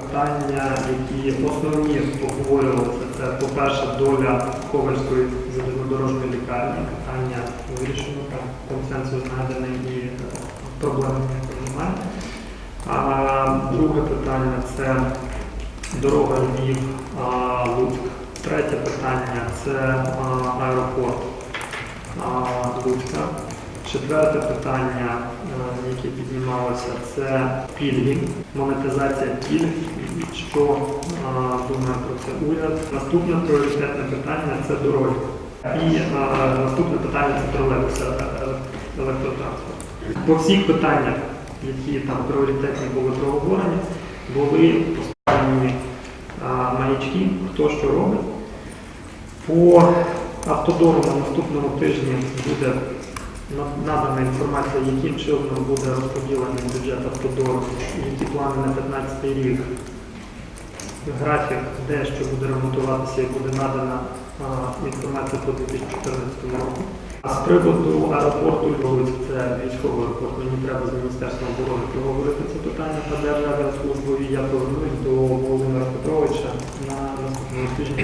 Питання, які основні обговорювалися, це, по-перше, доля Ковальської залізнодорожньої лікарні. Питання вирішено, там консенсус знайдений і е, проблем немає. Друге питання це дорога Львів Луцьк. Третє питання це аеропорт Луцька. Четверте питання, е, яке піднімалося, це пільги, монетизація пільг, що е, думає про це уряд. Наступне пріоритетне питання це дороги. І е, наступне питання це тролейбуси, електротранспорт. По всіх питаннях, які там пріоритетні були проговорені, були поставлені маячки, хто що робить. По автодору на наступному тижні буде надана інформація, яким чином буде розподілений бюджет автодору, які плани на 15 рік, графік, де що буде ремонтуватися і буде надана інформація по 2014 року. А з приводу аеропорту Львовець, це військовий аеропорт, мені треба з Міністерством оборони проговорити це питання та Державіаслужбу, і я повернусь до Володимира Петровича на наступному тижні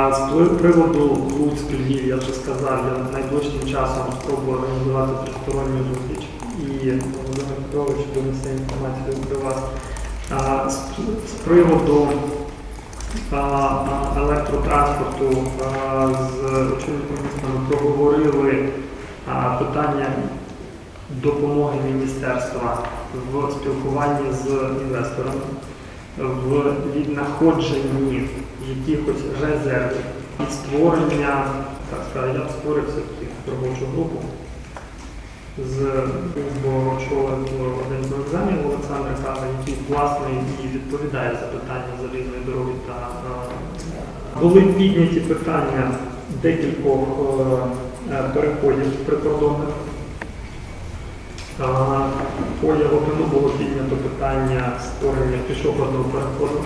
З приводу Луцьк, я вже сказав, я найближчим часом спробую організувати тристоронню зустріч і Володимир Петрович донесе інформацію до вас. А, з, з приводу а, електротранспорту а, з очільником міста ми проговорили а, питання допомоги міністерства в спілкуванні з інвесторами в віднаходженні якихось резервів і створення, так сказати, я створив все-таки робочу групу з бо один з екзаменів Олександра Кава, який власне і відповідає за питання залізної дороги та е, були підняті питання декількох е, е, переходів прикордонних. По Яготину було піднято питання створення пішохідного переходу.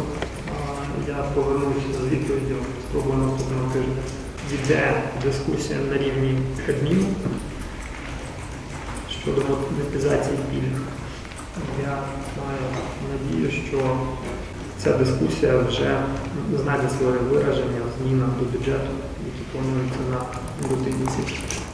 Я повернуся з відповіддю, спробую наступного тижня. Йде дискусія на рівні Кабміну щодо монетизації пільг. Я маю надію, що ця дискусія вже знайде своє вираження в змінах до бюджету, які плануються на лютий місяць.